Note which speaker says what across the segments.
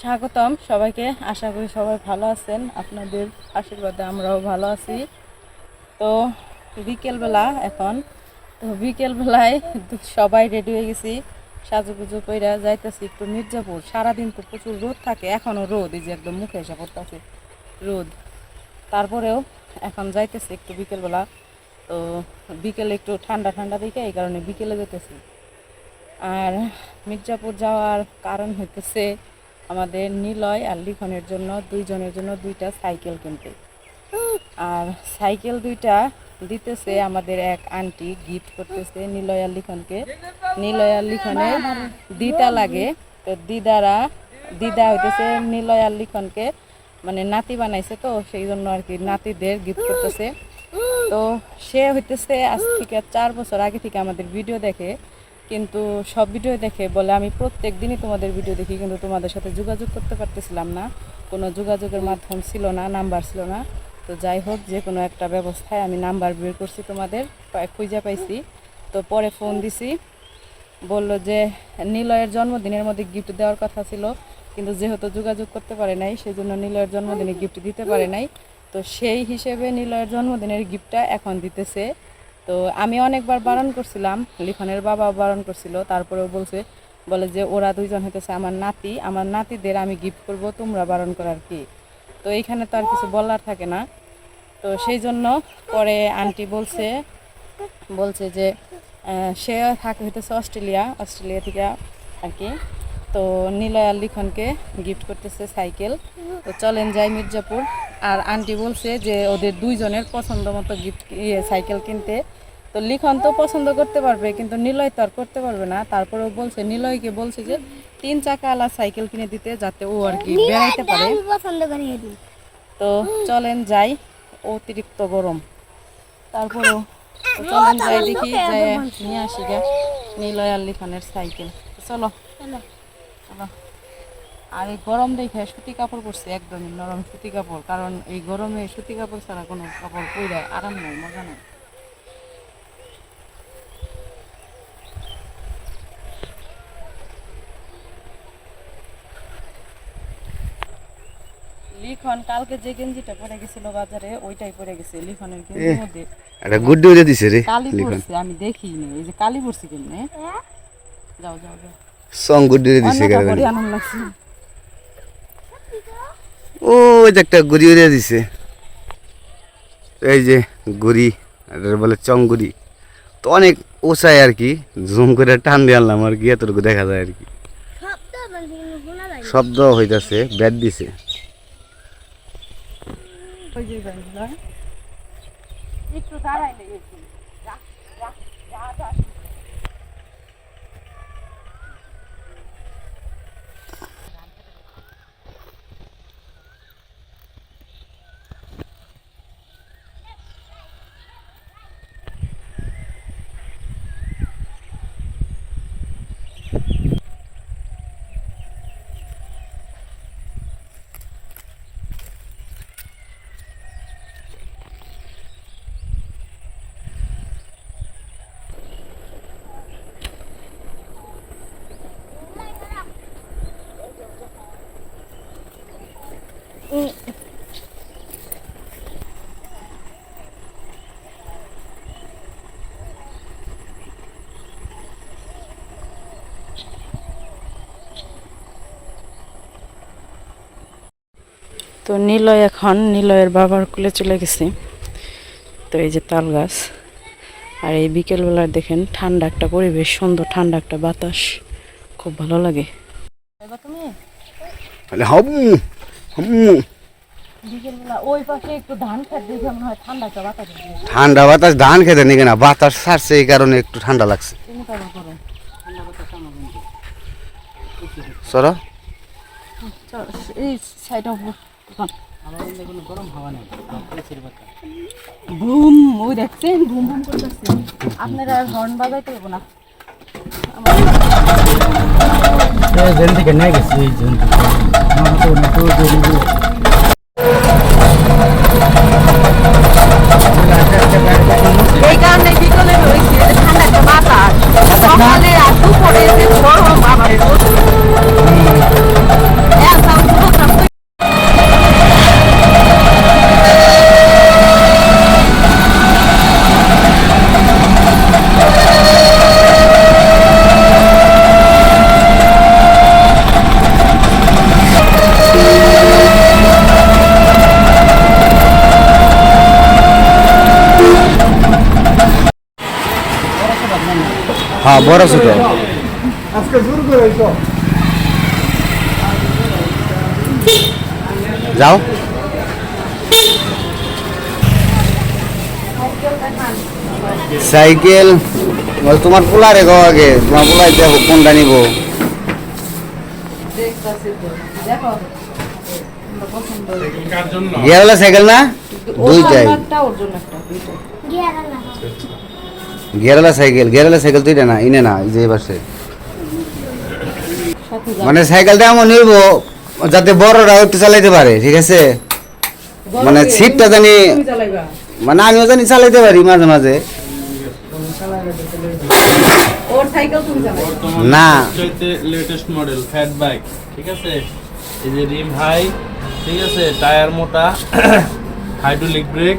Speaker 1: স্বাগতম সবাইকে। আশা করি সবাই ভালো আছেন। আপনাদের আশীর্বাদে আমরাও ভালো আছি। তো বিকেলবেলা এখন, তো বিকেলবেলায় সবাই রেডি হয়ে গেছি। সাজুগুজু কইরা যাইতেছি একটু মির্জাপুর। সারাদিন তো প্রচুর রোদ থাকে এখনও রোদ, এই যে একদম মুখে এসে পড়তেছে রোদ। তারপরেও এখন যাইতেছি একটু বিকেলবেলা। তো বিকেলে একটু ঠান্ডা ঠান্ডা দিকে এই কারণে বিকেলে যেতেছি। আর মির্জাপুর যাওয়ার কারণ হইতেছে আমাদের নিলয় আর লিখনের জন্য, দুইজনের জন্য দুইটা সাইকেল কিনতে। আর সাইকেল দুইটা দিতেছে আমাদের এক আন্টি, গিফট করতেছে নিলয় আর লিখনকে। নিলয় আর লিখনের দিদা লাগে। তো দিদারা, দিদা হইতেছে নিলয় আর লিখনকে মানে নাতি বানাইছে তো, সেই জন্য আর কি নাতিদের গিফট করতেছে। তো সে হইতেছে আজ থেকে চার বছর আগে থেকে আমাদের ভিডিও দেখে কিন্তু সব ভিডিও দেখে বলে, আমি প্রত্যেক দিনই তোমাদের ভিডিও দেখি, কিন্তু তোমাদের সাথে যোগাযোগ করতে পারতেছিলাম না। কোনো যোগাযোগের মাধ্যম ছিল না, নাম্বার ছিল না। তো যাই হোক, যে কোনো একটা ব্যবস্থায় আমি নাম্বার বের করছি তোমাদের খুঁজে পাইছি। তো পরে ফোন দিছি। বলল যে, নিলয়ের জন্মদিনের মধ্যে গিফট দেওয়ার কথা ছিল, কিন্তু যেহেতু যোগাযোগ করতে পারে নাই, সেজন্য নিলয়ের জন্মদিনে গিফট দিতে পারে নাই। তো সেই হিসেবে নিলয়ের জন্মদিনের গিফটটা এখন দিতেছে। তো আমি অনেকবার বারণ করছিলাম, লিখনের বাবা বারণ করছিল, তারপরেও বলছে, বলে যে ওরা দুইজন হইতেছে আমার নাতি, আমার নাতিদের আমি গিফট করব, তোমরা বারণ করার কি। তো এইখানে তো আর কিছু বলার থাকে না। তো সেই জন্য পরে আন্টি বলছে বলছে যে সে থাকে হইতেছে অস্ট্রেলিয়া অস্ট্রেলিয়া থেকে আর কি। তো নিলয় আর লিখনকে গিফট করতেছে সাইকেল। তো চলেন যাই মির্জাপুর। আর আন্টি বলছে যে ওদের দুইজনের পছন্দ মতো গিফট ইয়ে সাইকেল কিনতে। তো লিখন তো পছন্দ করতে পারবে কিন্তু নিলয় তো আর করতে পারবে না। তারপরেও বলছে নিলয়কে বলছে যে তিন চাকা আলা সাইকেল কিনে দিতে যাতে ও আর কি বেড়াইতে পারে। তো চলেন যাই অতিরিক্ত গরম। তারপরেও চলেন যাই দেখি নিয়ে আসি গা নিলয় আর খানের সাইকেল। চলো।
Speaker 2: চলো।
Speaker 1: আর এই গরম দেখে সুতি কাপড় পরছি একদমই নরম সুতি কাপড় কারণ এই গরমে সুতি কাপড় ছাড়া কোনো কাপড় পরে আরাম নেই মজা নেই। লিখন কালকে যে গেঞ্জিটা পরে গেছিল বাজারে ওইটাই পরে গেছে লিখনের গেঞ্জির মধ্যে।
Speaker 3: একটা গুড্ডি উড়ে দিছে রে
Speaker 1: কালি পড়ছে আমি দেখি নি এই যে কালি পড়ছে কেমনে? যাও যাও যাও।
Speaker 3: সং গুড্ডি উড়ে দিছে
Speaker 1: অন্যটা
Speaker 3: কেন
Speaker 1: আনন্দ লাগছে।
Speaker 3: ও যে একটা গুড়ি উড়ে দিছে। এই যে গুড়ি বলে চংগুড়ি। তো অনেক ওসায় আর কি, জুম করে টান দিয়ে আনলাম আর কি, এতটুকু দেখা যায় আর কি।
Speaker 2: শব্দ
Speaker 3: হইতাছে, ব্যাট দিছে।
Speaker 1: একটু দাঁড়াইলে তো নিলয় এখন নিলয়ের বাবার কুলে চলে গেছে। তো এই যে তাল গাছ। আর এই বিকেলবেলা দেখেন ঠান্ডা একটা পরিবেশ সুন্দর ঠান্ডা একটা বাতাস। খুব ভালো লাগে। এবার তুমি?
Speaker 3: বলে হম হম
Speaker 1: বিকেলবেলা ওই পাশে একটু ধান খেত দেখে ঠান্ডা বাতাস আসবে।
Speaker 3: ঠান্ডা বাতাস ধান খেতে নাকি না বাতাস ছাড়ছে এই কারণে একটু ঠান্ডা লাগছে।
Speaker 1: তুমি কেমন করো। চল, এই সাইডে বুম ওই দেখছেন বুম বুম করতেছে। আপনারা হর্ন বাজাইতে হবে না।
Speaker 4: জেন থেকে নিয়ে গেছি জেন থেকে।
Speaker 1: হ্যাঁ বড় ছোট। আজকে
Speaker 3: জোর করে তো। যাও। সাইকেল তোমার পোলারে গো আগে। তোমার পোলায় দেখো কোনটা নিব। গিয়ারওয়ালা সাইকেল না? দুইটাই। গিয়ারওয়ালা সাইকেল গিয়ারওয়ালা সাইকেল তো এটা না ইনে না এই যে
Speaker 1: যাও।
Speaker 3: মানে সাইকেলটা এমন নিব যাতে বড়রাও একটু চালাইতে পারে ঠিক আছে? মানে? সিটটা জানি মানে আমিও জানি চালাইতে পারি মাঝে মাঝে। না।
Speaker 5: লেটেস্ট মডেল ফ্যাট বাইক ঠিক আছে? এই যে রিম হাই ঠিক আছে? টায়ার মোটা হাইড্রোলিক ব্রেক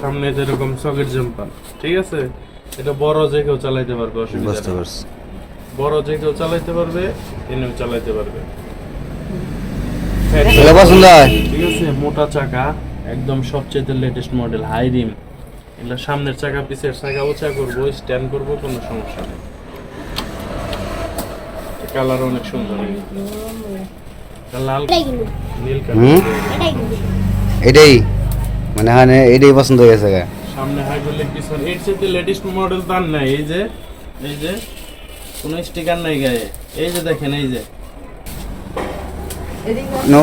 Speaker 5: সামনে যেরকম সকেট জাম্পার ঠিক আছে? এটা বড় যে কেউ চালাইতে পারবে অসুবিধা
Speaker 3: বুঝতে পারছি।
Speaker 5: বড় যে কেউ চালাইতে পারবে এনেও চালাইতে পারবে।
Speaker 3: পছন্দ হয়
Speaker 5: ঠিক আছে? মোটা চাকা একদম সবচেয়ে লেটেস্ট মডেল হাই রিম এগুলো সামনের চাকা পিছের চাকা উঁচা করব স্ট্যান্ড করব কোনো সমস্যা নেই। কালার অনেক সুন্দর এটা লাল নীল কালার।
Speaker 2: এটাই।
Speaker 3: মানে মানে এটাই পছন্দ হয়ে গেছে গা।
Speaker 5: সামনে হাইড্রোলিক পিছনে। এর সাথে লেটেস্ট মডেল তার নাই এই যে এই যে কোনো স্টিকার নাই গায়ে। এই যে দেখেন এই যে।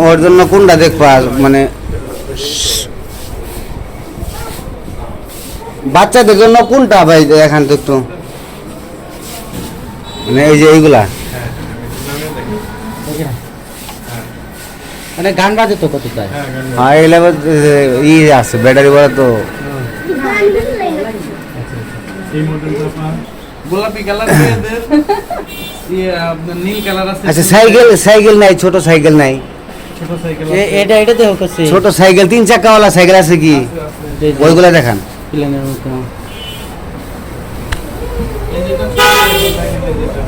Speaker 3: ওর জন্য কোনটা দেখবা মানে বাচ্চাদের জন্য কোনটা ভাই এখান তো একটু। মানে এই যে এইগুলা।
Speaker 4: মানে গান বাজে তো কত তাই?
Speaker 5: হ্যাঁ গান
Speaker 3: হ্যাঁ এগুলা আবার, এ, ই আছে ব্যাটারি বড় তো।
Speaker 5: এই গোলাপি কালার মেয়েদের ইয়ে নীল কালার আছে।
Speaker 3: আচ্ছা সাইকেল সাইকেল নাই ছোট সাইকেল নাই।
Speaker 5: ছোট সাইকেল
Speaker 4: এটা এটা দেখো কাছে
Speaker 3: ছোট সাইকেল তিন চাকাওয়ালা সাইকেল আছে কি? ওইগুলা দেখান।
Speaker 4: প্লেনের মতো।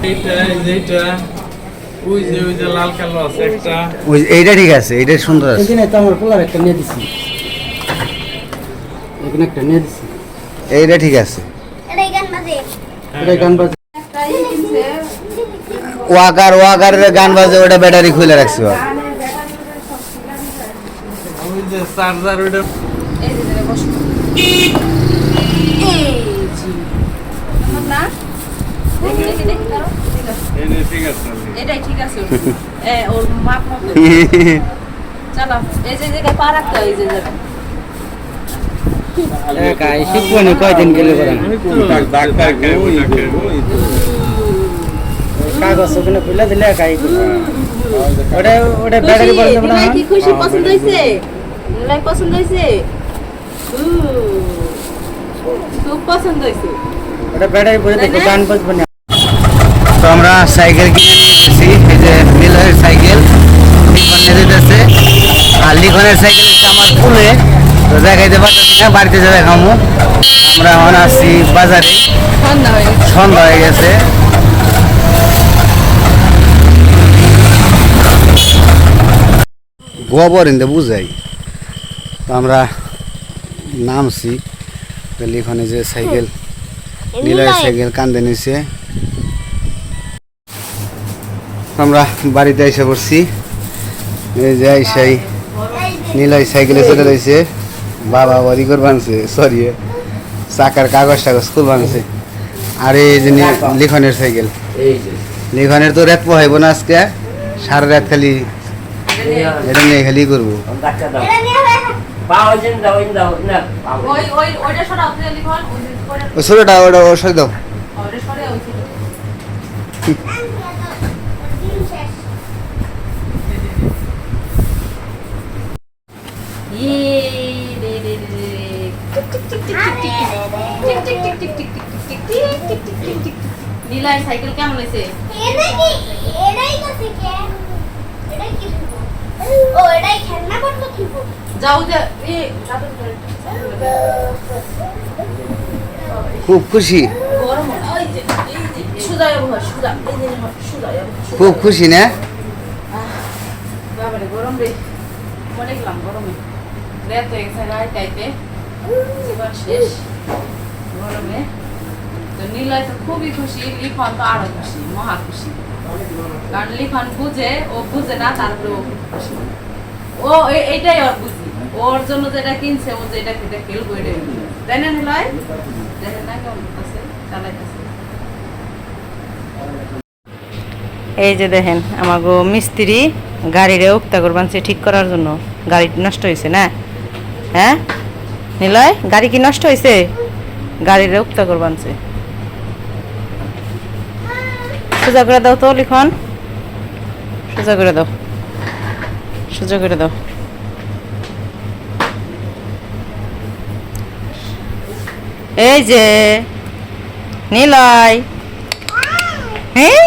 Speaker 5: এইটা এইটা ওই যে ওই যে লাল কালো আছে একটা।
Speaker 3: ওই এইটা ঠিক আছে এইটা সুন্দর আছে।
Speaker 4: এখানে তো আমার পোলার একটা নিয়ে দিছি। এখানে একটা নিয়ে দিছি।
Speaker 3: এইটা ঠিক আছে।
Speaker 2: গান বাজে।
Speaker 4: এটা গান বাজে।
Speaker 3: ওয়াকার ওয়াকারের গান বাজে ওটা ব্যাটারি খুলে রাখছি ওর।
Speaker 5: ওই যে চার্জার ওইটা।
Speaker 1: এই যে বসো। এই জি না দেখি দেখি দেখি দাঁড়াও, ঠিক আছে।
Speaker 5: এই যে ঠিক আছে
Speaker 1: এটাই ঠিক আছে ওর। এ, ওর মাপ মতো চালাও এই যে জায়গায় পা রাখতে হয় এই যে জায়গায়
Speaker 4: একাই শিখব না কয়দিন গেলে করে কাগজ ওখানে খুলে দিলে একাই করবে। ওটা ওটা ব্যাটারি বলে দেবো না
Speaker 1: নিলয় কি খুশি পছন্দ হয়েছে নিলয় পছন্দ হয়েছে উহ, খুব পছন্দ হয়েছে
Speaker 4: ওটা ব্যাটারি বলে দেখো গান বাজবো না
Speaker 3: তো আমরা সাইকেল কিনে নিয়ে এই যে মিলের সাইকেল লিখনের দিতেছে আর লিখনের সাইকেল হচ্ছে আমার ফুলে তো দেখাইতে পারতেছি না বাড়িতে যে দেখামো আমরা এখন আসছি বাজারে। সন্ধ্যা হয়ে গেছে। গোবর ইন্দে বুঝাই। তো আমরা নামছি। লিখনে যে সাইকেল নীলয় সাইকেল কান্দে নিছে। আমরা বাড়িতে এসে পড়ছি। এই যে আইসাই নীলয় সাইকেলে চলে রয়েছে বাবা বাড়ি করে বানছে সরি চাকার কাগজ টাগজ খুব বানছে আর এই যে লিখনের সাইকেল। লিখনের তো রাত পোহাইব না আজকে সারা রাত খালি এটা নিয়ে খালি করব।
Speaker 2: এটা নিয়ে হবে
Speaker 1: ওই নীলার সাইকেল কেমন হয়েছে?
Speaker 3: খুব খুশি। খুব খুশি না?
Speaker 1: গরম গেলাম গরমে রাত গেছে জীবন শেষ গরমে। তো নীলয় তো খুবই খুশি লিখন তো আরও খুশি মহা খুশি। কারণ লিখন বুঝে ও বুঝে না তারপরে ও খুশি। ও এইটাই ওর বুঝি ওর জন্য যেটা কিনছে ও যেটা খেতে খেলব এটাই বুঝি। তাই না নীলয়? দেখেন না কেমন আছে চালাইতেছে। এই যে দেখেন আমাগো মিস্ত্রি গাড়িরে উক্তা করবানছে ঠিক করার জন্য। গাড়ি নষ্ট হয়েছে না? হ্যাঁ? নিলয়, গাড়ি কি নষ্ট হয়েছে গাড়িরে উক্তা করবানছে সোজা করে দাও তো, লিখন। সোজা করে দাও। সোজা করে দাও। এই যে, নিলয়। হ্যাঁ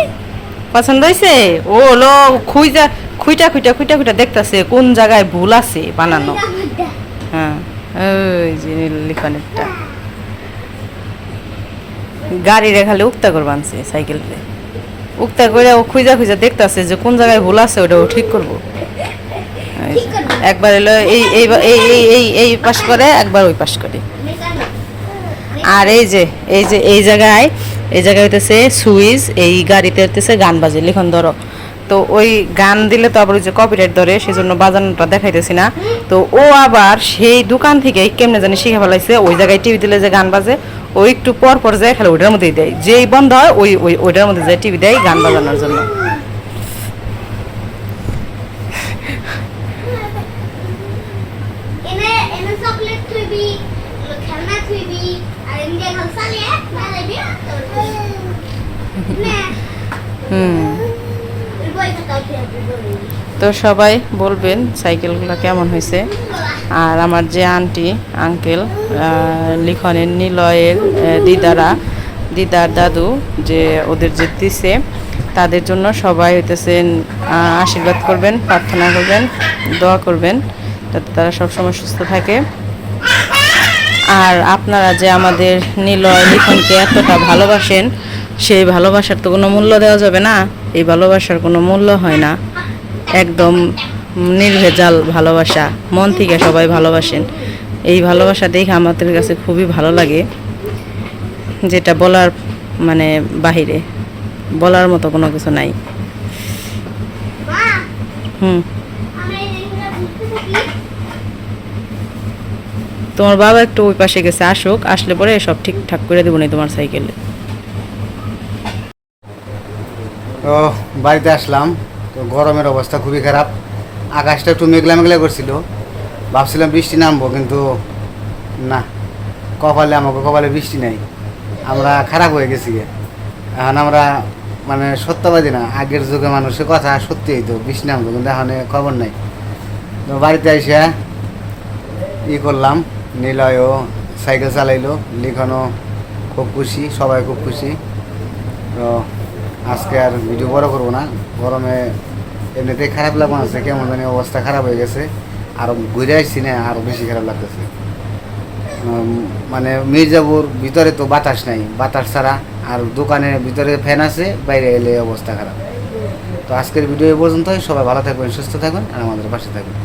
Speaker 1: পছন্দ হয়েছে ও হলো খুঁজা খুঁটা খুঁটা খুঁটা খুঁটা দেখতেছে, কোন জায়গায় ভুল আছে বানানো। হ্যাঁ ওই যে লিখনেরটা গাড়ি রেখালে উক্তা করে বানছে সাইকেলতে উক্তা করে ও খুঁজা খুঁজা দেখতেছে যে কোন জায়গায় ভুল আছে ওটা ও ঠিক করব। একবার এলো এই এই এই এই পাশ করে একবার ওই পাশ করে। আর এই যে এই যে এই জায়গায় এই জায়গায় হইতেছে সুইচ এই গাড়িতে হইতেছে গান বাজে। লিখন ধরো তো ওই গান দিলে তো আবার ওই যে কপিরাইট ধরে সেজন্য বাজানোটা দেখাইতেছি না। তো ও আবার সেই দোকান থেকে কেমনে জানি শিখে ফেলাইছে ওই জায়গায় টিভি দিলে যে গান বাজে ও একটু পর পর যায় খেলে ওইটার মধ্যেই দেয়। যেই বন্ধ হয় ওই ওই ওইটার মধ্যে যায় টিভি দেয় গান বাজানোর জন্য। হুম। তো সবাই বলবেন সাইকেলগুলো কেমন হয়েছে। আর আমার যে আন্টি, আঙ্কেল লিখনের নিলয়ের দিদারা, দিদার দাদু যে ওদের যে দিছে, তাদের জন্য সবাই হইতেছেন আশীর্বাদ করবেন, প্রার্থনা করবেন, দোয়া করবেন, যাতে তারা সবসময় সুস্থ থাকে। আর আপনারা যে আমাদের নিলয় লিখনকে এতটা ভালোবাসেন, সেই ভালোবাসার তো কোনো মূল্য দেওয়া যাবে না। এই ভালোবাসার কোনো মূল্য হয় না। একদম নির্ভেজাল ভালোবাসা। মন থেকে সবাই ভালোবাসেন। এই ভালোবাসা দেখে আমাদের কাছে খুবই ভালো লাগে, যেটা বলার মানে বাহিরে। বলার মতো কোনো কিছু নাই। হুম। তোমার বাবা একটু ওই পাশে গেছে, আসুক। আসলে পরে সব ঠিকঠাক করে দেবো না তোমার সাইকেলে।
Speaker 3: তো বাড়িতে আসলাম। তো গরমের অবস্থা খুবই খারাপ। আকাশটা একটু মেঘলা মেঘলা করছিল। ভাবছিলাম বৃষ্টি নামবো, কিন্তু না। কপালে, আমাকে কপালে বৃষ্টি নাই। আমরা খারাপ হয়ে গেছি। এখন আমরা মানে সত্যবাদী না, আগের যুগে মানুষের কথা সত্যি হইতো, বৃষ্টি নামতো কিন্তু এখন খবর নাই। তো বাড়িতে এসে ই করলাম নিলয়ও সাইকেল চালাইলো, লিখনও খুব খুশি, সবাই খুব খুশি। তো আজকে আর ভিডিও বড় করব না। গরমে এমনিতেই খারাপ লাগবে আছে, কেমন জানি অবস্থা খারাপ হয়ে গেছে। আর ঘুরে আসছি না আরও বেশি খারাপ লাগতেছে। মানে মির্জাপুর ভিতরে তো বাতাস নাই। বাতাস ছাড়া আর দোকানের ভিতরে ফ্যান আছে, বাইরে এলে অবস্থা খারাপ। তো আজকের ভিডিও এ পর্যন্তই। সবাই ভালো থাকবেন, সুস্থ থাকবেন, আর আমাদের পাশে থাকবেন।